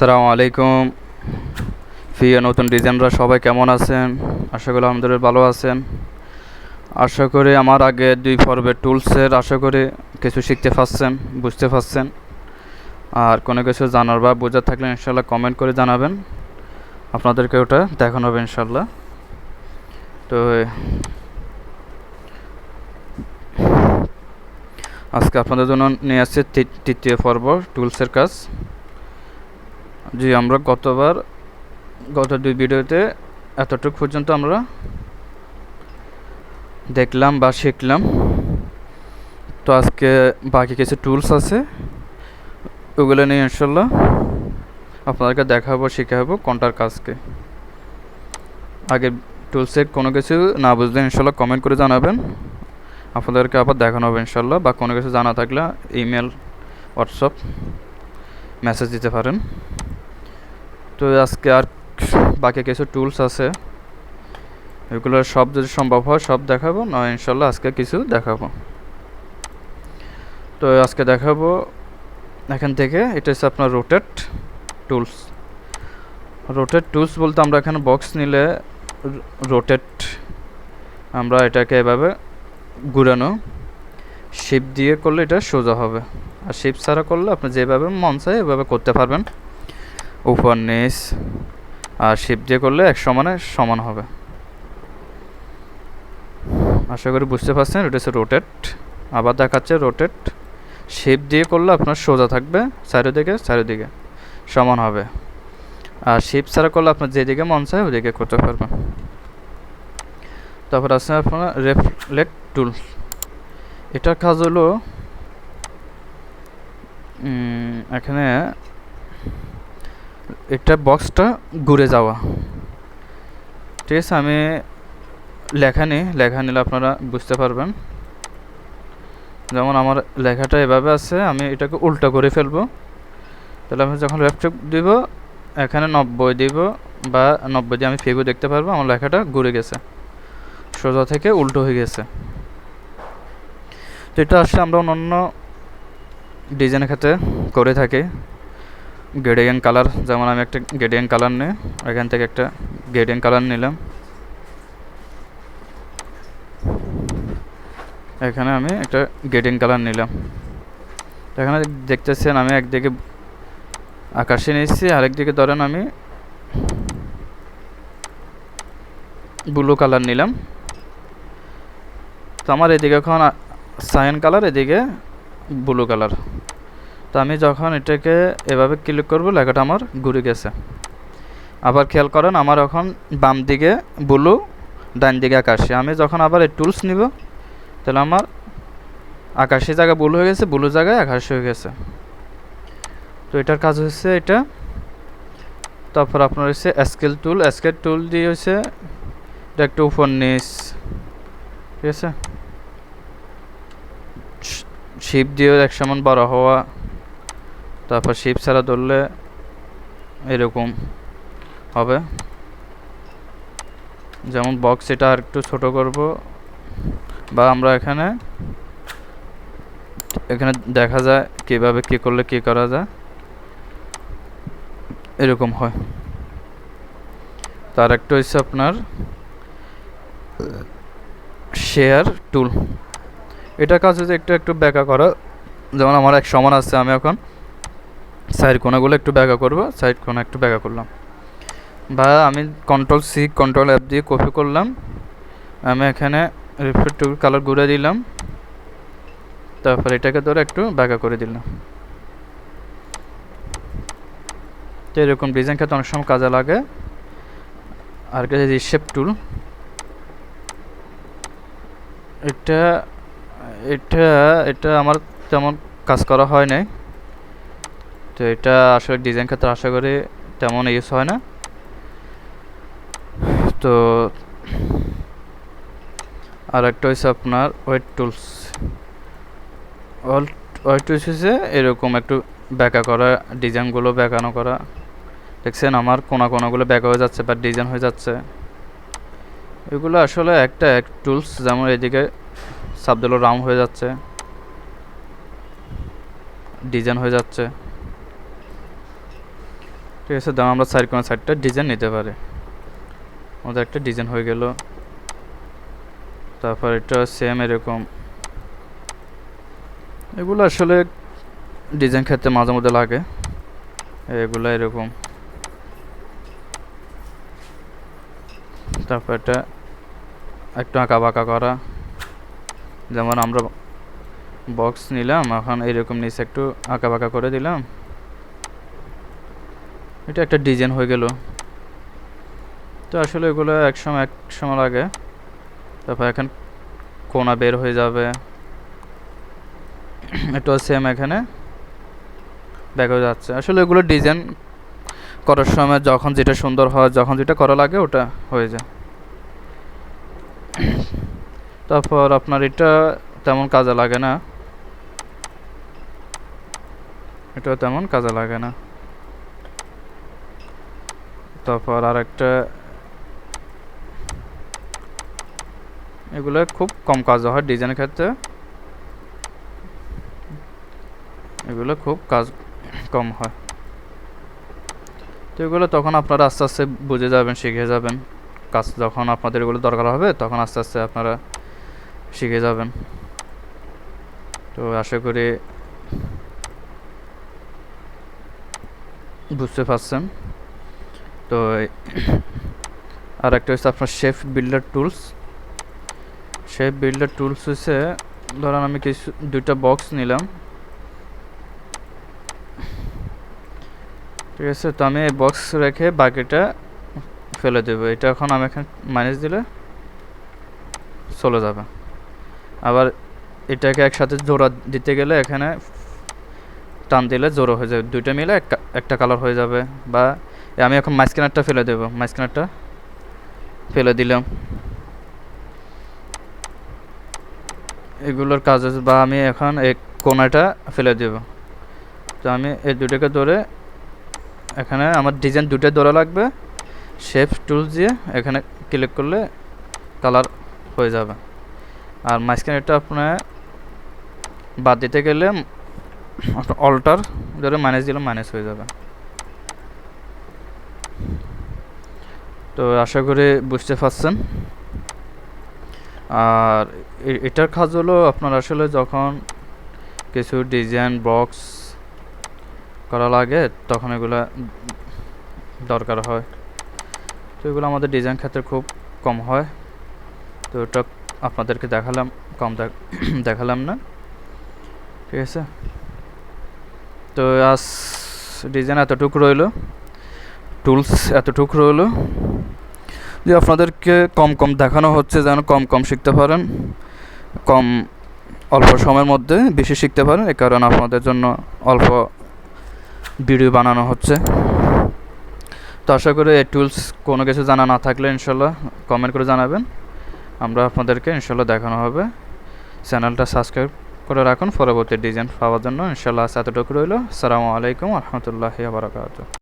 আসসালামু আলাইকুম। প্রিয় নতুন ডিজাইনরা সবাই কেমন আছেন? আশা করি আলহামদুলিল্লাহ ভালো আছেন। আশা করি আমার আগে দুই পর্বের টুলসের আশা করি কিছু শিখতে পারছেন, বুঝতে পারছেন। আর কোনো কিছু জানার বা বোঝার থাকলে ইনশাল্লাহ কমেন্ট করে জানাবেন। আপনাদেরকে ওটা দেখানো হবে ইনশাল্লাহ তো, আজকে আপনাদের জন্য নিয়ে আসছে তৃতীয় পর্ব টুলসের কাজ। জি, আমরা গতবার, গত দুই ভিডিওতে এতটুকু পর্যন্ত আমরা দেখলাম বা শিখলাম। তো আজকে বাকি কিছু টুলস আছে, ওগুলো নিয়ে ইনশাল্লাহ আপনাদেরকে দেখাবো, শেখাবো কোনটার কাজকে। আগে টুলসের কোনো কিছু না বুঝলে ইনশাল্লাহ কমেন্ট করে জানাবেন। আপনাদেরকে আবার দেখানো হবে ইনশাল্লাহ বা কোনো কিছু জানা থাকলে ইমেল হোয়াটসঅ্যাপ মেসেজ দিতে পারেন। তো আজকে আর বাকি কিছু টুলস আছে। এগুলো সব যদি সম্ভব হয়, সব দেখাবো, না ইনশাল্লাহ আজকে কিছু দেখাবো। তো আজকে দেখাবো এখান থেকে, এটা হচ্ছে আপনার রোটেট টুলস রোটেট টুলস বলতে আমরা এখানে বক্স নিলে রোটেট আমরা এটাকে এভাবে ঘুরানো। শিপ দিয়ে করলে এটা সোজা হবে। আর শিপ ছাড়া করলে আপনি যেভাবে মন চায় এভাবে করতে পারবেন। উপর নিচ আর শিপ দিয়ে করলে এক সমানে সমান হবে। আশা করি বুঝতে পারছেন, এটা হচ্ছে রোটেট আবার দেখাচ্ছে রোটেট শেপ দিয়ে করলে আপনার সোজা থাকবে, চারিদিকে চারিদিকে সমান হবে। আর শেপ ছাড়া করলে আপনার যেদিকে মন চায় ওদিকে করতে পারবেন। তারপর আছে আপনার রেফ্লেক্ট টুল এটার কাজ হলো এখানে এটা বক্সটা ঘুরে যাওয়া। ঠিক আছে, আমি লেখা নিই, লেখা নিলে আপনারা বুঝতে পারবেন। যেমন আমার লেখাটা এভাবে আছে, আমি এটাকে উল্টা করে ফেলব। তাহলে আমি যখন ল্যাপটপ দিব, এখানে নব্বই দিব বা নব্বই দিয়ে আমি ফিগু দেখতে পারব, আমার লেখাটা ঘুরে গেছে। সোজা থেকে উল্টো হয়ে গেছে। তো এটা আসলে আমরা অন্য ডিজাইনের ক্ষেত্রে করে থাকি। গেডিয়ান কালার যেমন আমি একটা গেডিয়ান কালার নিই, এখান থেকে একটা গেডিয়ান কালার নিলাম। এখানে আমি একটা গেডিয়ান কালার নিলাম। এখানে দেখতেছেন আমি একদিকে আকাশে নিয়েছি, আরেকদিকে ধরেন আমি ব্লু কালার নিলাম। তো আমার এদিকে এখন সাইন কালার এদিকে ব্লু কালার তো আমি যখন এটাকে এভাবে ক্লিক করব, লেখাটা আমার ঘুরে গেছে। আবার খেয়াল করেন, আমার এখন বাম দিকে ব্লু ডান দিকে আকাশে। আমি যখন আবার এই টুলস নিব, তাহলে আমার আকাশি জায়গা ব্লু হয়ে গেছে ব্লু জায়গায় আকাশ হয়ে গেছে। তো এটার কাজ হচ্ছে এটা। তারপর আপনার হচ্ছে স্কেল টুল স্কেল টুল দিয়ে হচ্ছে এটা একটু উপর নিচ, ঠিক আছে? শিপ দিয়েও এক সমান বড় হওয়া। তারপর শিপ ছাড়া ধরলে এরকম হবে। যেমন বক্স এটা আর একটু ছোট করব বা আমরা এখানে এখানে দেখা যায় কীভাবে কি করলে কি করা যায়। এরকম হয়। তার একটা হচ্ছে আপনার শেয়ার টুল এটা কাজ হচ্ছে একটু একটু ব্যাকা করা। যেমন আমার এক সমান আছে আমি এখন। সাইড কোনাগুলো একটু ব্যাগা করব, সাইড কোনা একটু ব্যাগা করলাম। বা আমি কন্ট্রোল সি কন্ট্রোল অ্যাপ দিয়ে কপি করলাম। আমি এখানে রিফ্লেক্টিভ কালার ঘুরে দিলাম। তারপর এটাকে ধরে একটু ব্যাকা করে দিলাম। তো এরকম ডিজাইন ক্ষেত্রে অনেক সময় কাজে লাগে। আর কাছে রিশেপ টুল এটা এটা এটা আমার তেমন কাজ করা হয় নাই। তো এটা আসলে ডিজাইন ক্ষেত্রে আশা করি তেমন ইউজ হয় না। তো আর একটা হচ্ছে আপনার ওয়েট টুলস ওয়েট টুলস হচ্ছে এরকম একটু ব্যাকা করা ডিজাইনগুলো ব্যাকানো করা। দেখছেন আমার কোনা কোনাগুলো ব্যাকা হয়ে যাচ্ছে বা ডিজাইন হয়ে যাচ্ছে। এগুলো আসলে একটা এক টুলস যেমন এদিকে সাবগুলো রাউন্ড হয়ে যাচ্ছে। ডিজাইন হয়ে যাচ্ছে। ঠিক আছে দাম আমরা চার কোনো চারটা ডিজাইন নিতে পারি। আমাদের একটা ডিজাইন হয়ে গেল। তারপর এটা সেম এরকম। এগুলো আসলে ডিজাইন খেতে মাঝে মধ্যে লাগে। এগুলো এরকম। তারপর এটা একটু আঁকা বাঁকা করা। যেমন আমরা বক্স নিলাম, এখন এরকম নিচে একটু আঁকা বাঁকা করে দিলাম। এটা একটা ডিজাইন হয়ে গেল। তো আসলে এগুলো এক সময় এক সময় লাগে। তারপর এখন কোনা বের হয়ে যাবে। এটা সেম এখানে। দেখা যাচ্ছে। আসলে এগুলো ডিজাইন করার সময় যখন যেটা সুন্দর হয়, যখন যেটা করা লাগে ওটা হয়ে যায়। তারপর আপনার এটা তেমন কাজে লাগে না। এটা তেমন কাজে লাগে না। তারপর আর একটা এগুলো খুব কম কাজ হয় ডিজাইনের ক্ষেত্রে। এগুলো খুব কাজ কম হয়। তো এগুলো তখন আপনারা আস্তে আস্তে বুঝে যাবেন, শিখে যাবেন। কাজ যখন আপনাদের এগুলো দরকার হবে, তখন আস্তে আস্তে আপনারা শিখে যাবেন। তো আশা করি বুঝতে পারছেন। তো আর একটা হচ্ছে আপনার shape builder tools shape builder tools হচ্ছে ধরেন আমি কিছু, দুইটা বক্স নিলাম। ঠিক আছে, তো আমি এই বক্স রেখে বাকিটা ফেলে দেবো। এটা এখন আমি এখানে মাইনাস দিলে চলে যাবে। আবার এটাকে একসাথে জোড়া দিতে গেলে এখানে টান দিলে জোড়ো হয়ে যাবে। দুইটা মিলে একটা কালার হয়ে যাবে বা আমি এখন মাঝখানেরটা ফেলে দেবো মাঝখানেরটা ফেলে দিলাম। এগুলোর কাজ আছে, বা আমি এখন এই কোনাটা ফেলে দেব। তো আমি এই দুটোকে ধরে এখানে আমার ডিজাইন দুটো ধরা লাগবে, শেপ, টুল দিয়ে এখানে ক্লিক করলে কালার হয়ে যাবে। আর মাঝখানেটা আপনার বাদ দিতে গেলে অল্টার ধরে মাইনাস দিলে মাইনাস হয়ে যাবে। তো আশা করি বুঝতে পারছেন। আর এটার কাজ হলো আপনার আসলে যখন কিছু ডিজাইন বক্স করা লাগে, তখন এগুলা দরকার হয়। তো এগুলো আমাদের ডিজাইন ক্ষেত্রে খুব কম হয়। তো ওটা আপনাদেরকে দেখালাম, কম দেখালাম না। ঠিক আছে? তো আজ ডিজাইন এতটুকু রইল। টুলস এতটুকু রইল। যে আপনাদেরকে কম কম দেখানো হচ্ছে, যেন কম কম শিখতে পারেন, কম অল্প সময়ের মধ্যে বেশি শিখতে পারেন, এ কারণে আপনাদের জন্য অল্প ভিডিও বানানো হচ্ছে। তো আশা করি এই টুলস কোনো কিছু জানা না থাকলে ইনশাল্লাহ কমেন্ট করে জানাবেন। আমরা আপনাদেরকে ইনশাল্লাহ দেখানো হবে। চ্যানেলটা সাবস্ক্রাইব করে রাখুন, পরবর্তী ডিজাইন পাওয়ার জন্য। ইনশাল্লাহ এতটুকু রইল। সালামু আলাইকুম রহমতুল্লাহি বারকাত